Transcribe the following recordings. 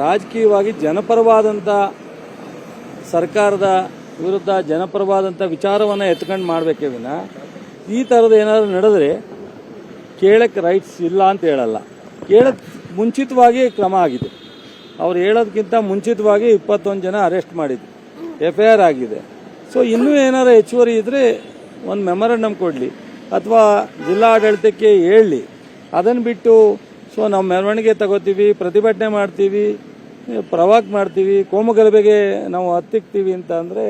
ರಾಜಕೀಯವಾಗಿ ಜನಪರವಾದಂಥ ಸರ್ಕಾರದ ವಿರುದ್ಧ ಜನಪರವಾದಂಥ ವಿಚಾರವನ್ನು ಎತ್ಕೊಂಡು ಮಾಡಬೇಕೇ ವಿನ, ಈ ಥರದ ಏನಾದರೂ ನಡೆದ್ರೆ ಕೇಳಕ್ಕೆ ರೈಟ್ಸ್ ಇಲ್ಲ ಅಂತ ಹೇಳಲ್ಲ. ಕೇಳಕ್ಕೆ ಮುಂಚಿತವಾಗಿ ಕ್ರಮ ಆಗಿದೆ. ಅವ್ರು ಹೇಳೋದಕ್ಕಿಂತ ಮುಂಚಿತವಾಗಿ ಇಪ್ಪತ್ತೊಂದು ಜನ ಅರೆಸ್ಟ್ ಮಾಡಿದ್ದು ಎಫ್ ಐ ಆರ್ ಆಗಿದೆ. ಸೊ ಇನ್ನೂ ಏನಾರು ಹೆಚ್ಚುವರಿ ಇದ್ದರೆ ಒಂದು ಮೆಮೊರಂಡಮ್ ಕೊಡಲಿ, ಅಥವಾ ಜಿಲ್ಲಾಡಳಿತಕ್ಕೆ ಹೇಳಲಿ ಅದನ್ನು ಬಿಟ್ಟು ಸೊ ನಾವು ಮೆರವಣಿಗೆ ತಗೋತೀವಿ ಪ್ರತಿಭಟನೆ ಮಾಡ್ತೀವಿ ಪ್ರವಾಕ್ ಮಾಡ್ತೀವಿ ಕೋಮುಗಲಭೆಗೆ ನಾವು ಹತ್ತಿಕ್ತೀವಿ ಅಂತ ಅಂದರೆ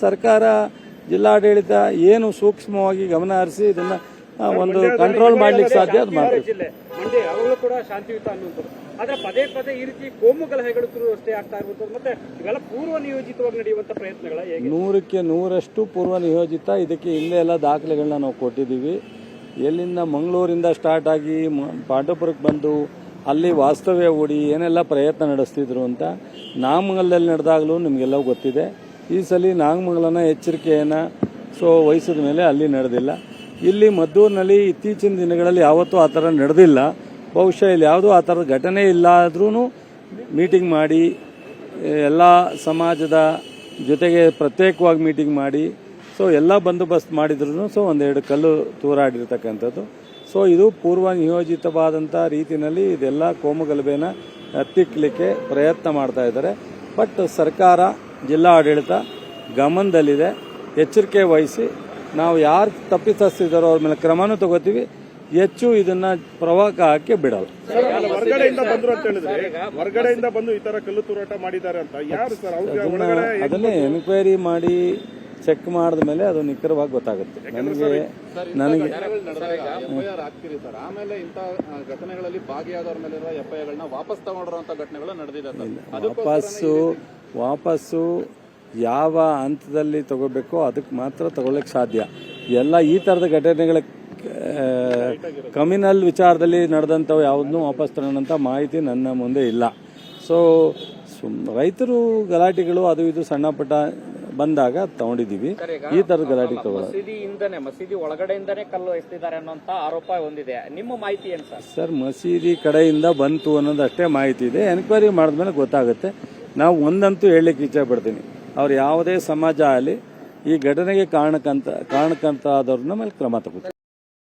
ಸರ್ಕಾರ ಜಿಲ್ಲಾಡಳಿತ ಏನು ಸೂಕ್ಷ್ಮವಾಗಿ ಗಮನ ಹರಿಸಿ ಇದನ್ನ ಒಂದು ಕಂಟ್ರೋಲ್ ಮಾಡ್ಲಿಕ್ಕೆ ಸಾಧ್ಯ ಅದು ಮಾಡ್ತೀವಿ ಕೂಡ ಶಾಂತಿಯುತ ಅನ್ನುವಂಥದ್ದು. ಆದ್ರೆ ಪದೇ ಪದೇ ಈ ರೀತಿ ಕೋಮು ಗಲಹೆಗಳು ಶುರು ಅಷ್ಟೇ ಆಗ್ತಾ ಇರುವಂಥದ್ದು ಮತ್ತೆ ಇವೆಲ್ಲ ಪೂರ್ವ ನಿಯೋಜಿತವಾಗಿ ಪ್ರಯತ್ನಗಳ ನೂರಕ್ಕೆ ನೂರಷ್ಟು ಪೂರ್ವ ನಿಯೋಜಿತ. ಇದಕ್ಕೆ ಹಿಂದೆ ಎಲ್ಲ ದಾಖಲೆಗಳನ್ನ ನಾವು ಕೊಟ್ಟಿದ್ದೀವಿ. ಎಲ್ಲಿಂದ ಮಂಗಳೂರಿಂದ ಸ್ಟಾರ್ಟ್ ಆಗಿ ಪಾಂಡವಪುರಕ್ಕೆ ಬಂದು ಅಲ್ಲಿ ವಾಸ್ತವ್ಯ ಹೂಡಿ ಏನೆಲ್ಲ ಪ್ರಯತ್ನ ನಡೆಸ್ತಿದ್ರು ಅಂತ ನಾಗಮಂಗಲದಲ್ಲಿ ನಡೆದಾಗಲೂ ನಿಮಗೆಲ್ಲ ಗೊತ್ತಿದೆ. ಈ ಸಲ ನಾಗಮಂಗಲನ ಎಚ್ಚರಿಕೆಯನ್ನು ಸೊ ವಹಿಸಿದ ಮೇಲೆ ಅಲ್ಲಿ ನಡೆದಿಲ್ಲ. ಇಲ್ಲಿ ಮದ್ದೂರಿನಲ್ಲಿ ಇತ್ತೀಚಿನ ದಿನಗಳಲ್ಲಿ ಯಾವತ್ತೂ ಆ ಥರ ನಡೆದಿಲ್ಲ. ಬಹುಶಃ ಇಲ್ಲಿ ಯಾವುದೂ ಆ ಥರದ ಘಟನೆ ಇಲ್ಲ ಆದ್ರೂ ಮೀಟಿಂಗ್ ಮಾಡಿ, ಎಲ್ಲ ಸಮಾಜದ ಜೊತೆಗೆ ಪ್ರತ್ಯೇಕವಾಗಿ ಮೀಟಿಂಗ್ ಮಾಡಿ ಸೊ ಎಲ್ಲ ಬಂದೋಬಸ್ತ್ ಮಾಡಿದ್ರು ಸೊ ಒಂದೆರಡು ಕಲ್ಲು ತೂರಾಡಿರ್ತಕ್ಕಂಥದ್ದು. ಸೊ ಇದು ಪೂರ್ವ ನಿಯೋಜಿತವಾದಂಥ ರೀತಿಯಲ್ಲಿ ಇದೆಲ್ಲ ಕೋಮುಗಲಭೆನ ಹತ್ತಿಕ್ಕಲಿಕ್ಕೆ ಪ್ರಯತ್ನ ಮಾಡ್ತಾ ಇದ್ದಾರೆ. ಬಟ್ ಸರ್ಕಾರ ಜಿಲ್ಲಾ ಆಡಳಿತ ಗಮನದಲ್ಲಿದೆ. ಎಚ್ಚರಿಕೆ ವಹಿಸಿ ನಾವು ಯಾರು ತಪ್ಪಿತಸ್ತಿದ್ದಾರೋ ಅವ್ರ ಮೇಲೆ ಕ್ರಮನೂ ತಗೋತೀವಿ. ಹೆಚ್ಚು ಇದನ್ನ ಪ್ರವಾಹ ಹಾಕಿ ಬಿಡಲ್ಲ. ಹೊರಗಡೆಯಿಂದ ಬಂದು ಈ ತರ ಕಲ್ಲು ತೂರಾಟ ಮಾಡಿದ್ದಾರೆ ಅಂತ ಯಾರು ಅದನ್ನೇ ಎನ್ಕ್ವೈರಿ ಮಾಡಿ ಚೆಕ್ ಮಾಡಿದ ಮೇಲೆ ಅದು ನಿಖರವಾಗಿ ಗೊತ್ತಾಗುತ್ತೆ. ನನಗೆ ನನಗೆ ಆಮೇಲೆ ಇಂಥ ಘಟನೆಗಳಲ್ಲಿ ಭಾಗಿಯಾದವ್ರ ಎಫ್ಐಆರ್ಗಳನ್ನ ವಾಪಸ್ ತಗೊಂಡಿರುವಂತ ಘಟನೆಗಳು ನಡೆದಿದೆ ವಾಪಸ್ಸು ವಾಪಸ್ಸು ಯಾವ ಹಂತದಲ್ಲಿ ತಗೋಬೇಕೋ ಅದಕ್ಕೆ ಮಾತ್ರ ತಗೊಳ್ಳಕ್ಕೆ ಸಾಧ್ಯ. ಎಲ್ಲ ಈ ಥರದ ಘಟನೆಗಳ ಕಮಿನಲ್ ವಿಚಾರದಲ್ಲಿ ನಡೆದಂಥವು ಯಾವುದನ್ನೂ ವಾಪಸ್ ತಗೊಳ್ಳೋಂಥ ಮಾಹಿತಿ ನನ್ನ ಮುಂದೆ ಇಲ್ಲ. ಸೊ ಸುಮ್ ರೈತರು ಗಲಾಟೆಗಳು ಅದು ಇದು ಸಣ್ಣ ಪುಟ್ಟ ಬಂದಾಗ ತಗೊಂಡಿದೀವಿ ಈ ತರದ ಗಲಾಟೆ ತಗೊಳ್ಳೋದು ಮಸೀದಿಯಿಂದನೇ ಮಸೀದಿ ಒಳಗಡೆಯಿಂದನೇ ಕಲ್ಲು ಎಸ್ತಿದ್ದಾರೆ ಅನ್ನೋಂತ ಆರೋಪ ಹೊಂದಿದೆ ನಿಮ್ಮ ಮಾಹಿತಿ ಏನು ಸರ್? ಸರ್ ಮಸೀದಿ ಕಡೆಯಿಂದ ಬಂತು ಅನ್ನೋದಷ್ಟೇ ಮಾಹಿತಿ ಇದೆ. ಎನ್ಕ್ವೈರಿ ಮಾಡಿದ್ಮೇಲೆ ಗೊತ್ತಾಗುತ್ತೆ. ನಾವು ಒಂದಂತೂ ಹೇಳಲಿಕ್ಕೆ ಇಚ್ಛೆ ಪಡ್ತೀನಿ ಅವ್ರು ಯಾವುದೇ ಸಮಾಜ ಆಗಲಿ ಈ ಘಟನೆಗೆ ಕಾರಣಕ್ಕಂತ ಕಾರಣಕ್ಕಂತ ಆದವ್ರನ್ನ ಮೇಲೆ ಕ್ರಮ ತಗೋತೀವಿ.